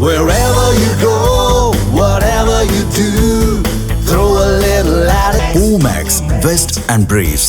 Wherever you go, whatever you do, throw a little attitude. Omax, Vest and Briefs.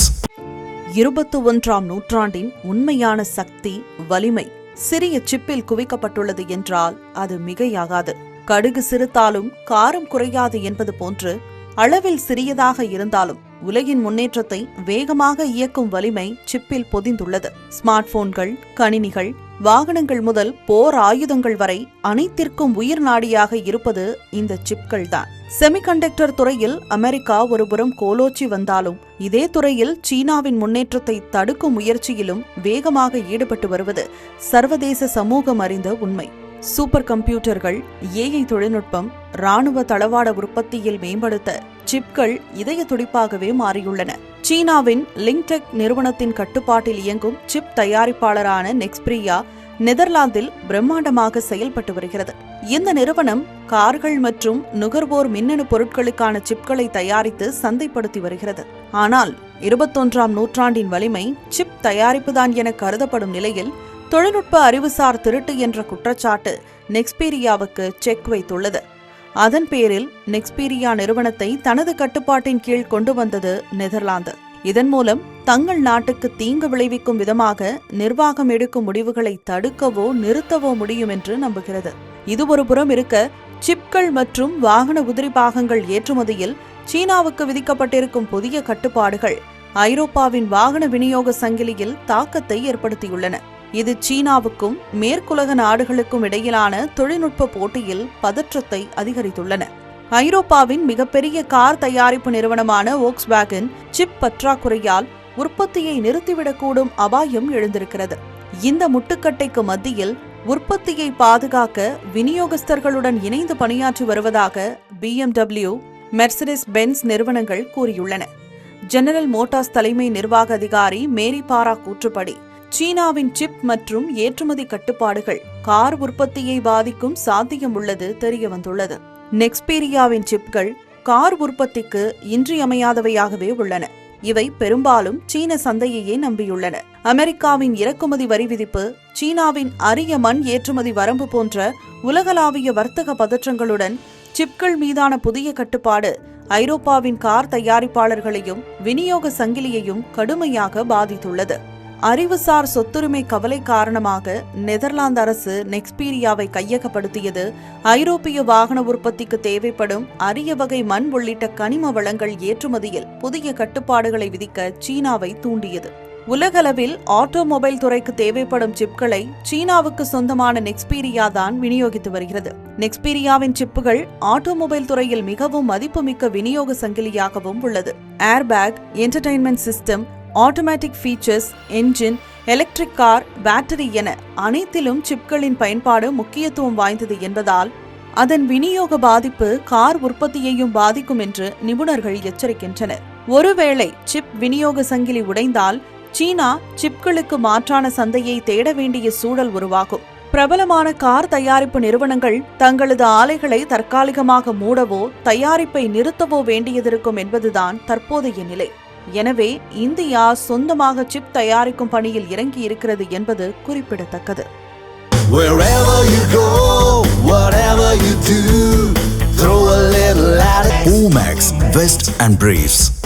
இருபத்து ஒன்றாம் நூற்றாண்டின் உண்மையான சக்தி வலிமை சிறிய சிப்பில் குவிக்கப்பட்டுள்ளது என்றால் அது மிகையாகாது கடுகு சிறுத்தாலும் காரம் குறையாது என்பது போன்று அளவில் சிறியதாக இருந்தாலும் உலகின் முன்னேற்றத்தை வேகமாக இயக்கும் வலிமை சிப்பில் பொதிந்துள்ளது ஸ்மார்ட் போன்கள் கணினிகள் வாகனங்கள் முதல் போர் ஆயுதங்கள் வரை அனைத்திற்கும் உயிர் நாடியாக இருப்பது இந்த சிப்கள் தான். செமிகண்டக்டர் துறையில் அமெரிக்கா ஒருபுறம் கோலோச்சி வந்தாலும் இதே துறையில் சீனாவின் முன்னேற்றத்தை தடுக்கும் முயற்சியிலும் வேகமாக ஈடுபட்டு வருவது சர்வதேச சமூகம் அறிந்த உண்மை. சூப்பர் கம்ப்யூட்டர்கள் ஏஐ தொழில்நுட்பம் ராணுவ தளவாட உற்பத்தியில் மேம்படுத்த சிப்கள் இதய துடிப்பாகவே மாறியுள்ளன. சீனாவின் லிங்டெக் நிறுவனத்தின் கட்டுப்பாட்டில் இயங்கும் சிப் தயாரிப்பாளரான நெக்ஸ்பிரியா நெதர்லாந்தில் பிரம்மாண்டமாக செயல்பட்டு வருகிறது. இந்த நிறுவனம் கார்கள் மற்றும் நுகர்வோர் மின்னணு பொருட்களுக்கான சிப்களை தயாரித்து சந்தைப்படுத்தி வருகிறது. ஆனால் இருபத்தொன்றாம் நூற்றாண்டின் வலிமை சிப் தயாரிப்புதான் என கருதப்படும் நிலையில் தொழில்நுட்ப அறிவுசார் திருட்டு என்ற குற்றச்சாட்டு நெக்ஸ்பீரியாவுக்கு செக் வைத்துள்ளது. அதன் பேரில் நெக்ஸ்பீரியா நிறுவனத்தை தனது கட்டுப்பாட்டின் கீழ் கொண்டு வந்தது நெதர்லாந்து. இதன் மூலம் தங்கள் நாட்டுக்கு தீங்கு விளைவிக்கும் விதமாக நிர்வாகம் எடுக்கும் முடிவுகளை தடுக்கவோ நிறுத்தவோ முடியும் என்று நம்புகிறது. இது ஒரு புறம் இருக்க சிப்கள் மற்றும் வாகன உதிரி பாகங்கள் ஏற்றுமதியில் சீனாவுக்கு விதிக்கப்பட்டிருக்கும் புதிய கட்டுப்பாடுகள் ஐரோப்பாவின் வாகன விநியோக சங்கிலியில் தாக்கத்தை ஏற்படுத்தியுள்ளன. இது சீனாவுக்கும் மேற்குலக நாடுகளுக்கும் இடையிலான தொழில்நுட்ப போட்டியில் பதற்றத்தை அதிகரித்துள்ளன. ஐரோப்பாவின் மிகப்பெரிய கார் தயாரிப்பு நிறுவனமான ஓக்ஸ்வேகன் சிப் பற்றாக்குறையால் உற்பத்தியை நிறுத்திவிடக்கூடும் அபாயம் எழுந்திருக்கிறது. இந்த முட்டுக்கட்டைக்கு மத்தியில் உற்பத்தியை பாதுகாக்க விநியோகஸ்தர்களுடன் இணைந்து பணியாற்றி வருவதாக பிஎம்டபிள்யூ மெர்சடிஸ் பென்ஸ் நிறுவனங்கள் கூறியுள்ளன. ஜெனரல் மோட்டார்ஸ் தலைமை நிர்வாக அதிகாரி மேரி பாரா கூற்றுப்படி சீனாவின் சிப் மற்றும் ஏற்றுமதி கட்டுப்பாடுகள் கார் உற்பத்தியை பாதிக்கும் சாத்தியம் உள்ளது தெரியவந்துள்ளது. நெக்ஸ்பீரியாவின் சிப்கள் கார் உற்பத்திக்கு இன்றியமையாதவையாகவே உள்ளன. இவை பெரும்பாலும் சீன சந்தையையே நம்பியுள்ளன. அமெரிக்காவின் இறக்குமதி வரி விதிப்பு சீனாவின் அரிய மண் ஏற்றுமதி வரம்பு போன்ற உலகளாவிய வர்த்தக பதற்றங்களுடன் சிப்கள் மீதான புதிய கட்டுப்பாடு ஐரோப்பாவின் கார் தயாரிப்பாளர்களையும் விநியோக சங்கிலியையும் கடுமையாக பாதித்துள்ளது. அறிவுசார் சொத்துரிமை கவலை காரணமாக நெதர்லாந்து அரசு நெக்ஸ்பீரியாவை கையகப்படுத்தியது. ஐரோப்பிய வாகன உற்பத்திக்கு தேவைப்படும் அரிய வகை மண் உள்ளிட்ட கனிம வளங்கள் ஏற்றுமதியில் புதிய கட்டுப்பாடுகளை விதிக்க சீனாவை தூண்டியது. உலகளவில் ஆட்டோமொபைல் துறைக்கு தேவைப்படும் சிப்களை சீனாவுக்கு சொந்தமான நெக்ஸ்பீரியா தான் விநியோகித்து வருகிறது. நெக்ஸ்பீரியாவின் சிப்புகள் ஆட்டோமொபைல் துறையில் மிகவும் மதிப்புமிக்க விநியோக சங்கிலியாகவும் உள்ளது. Airbag entertainment system automatic features engine electric car battery என அனைத்திலும் சிப்களின் பயன்பாடு முக்கியத்துவம் வாய்ந்தது என்பதால் அதன் விநியோக பாதிப்பு கார் உற்பத்தியையும் பாதிக்கும் என்று நிபுணர்கள் எச்சரிக்கின்றனர். ஒருவேளை சிப் விநியோக சங்கிலி உடைந்தால் சீனா சிப்களுக்கு மாற்றான சந்தையை தேட வேண்டிய சூழல் உருவாகும். பிரபலமான கார் தயாரிப்பு நிறுவனங்கள் தங்களது ஆலைகளை தற்காலிகமாக மூடவோ தயாரிப்பை நிறுத்தவோ வேண்டியதிருக்கும் என்பதுதான் தற்போதைய நிலை. எனவே இந்தியா சொந்தமாக சிப் தயாரிக்கும் பணியில் இறங்கி இருக்கிறது என்பது குறிப்பிடத்தக்கது. Omax, Vest and Briefs.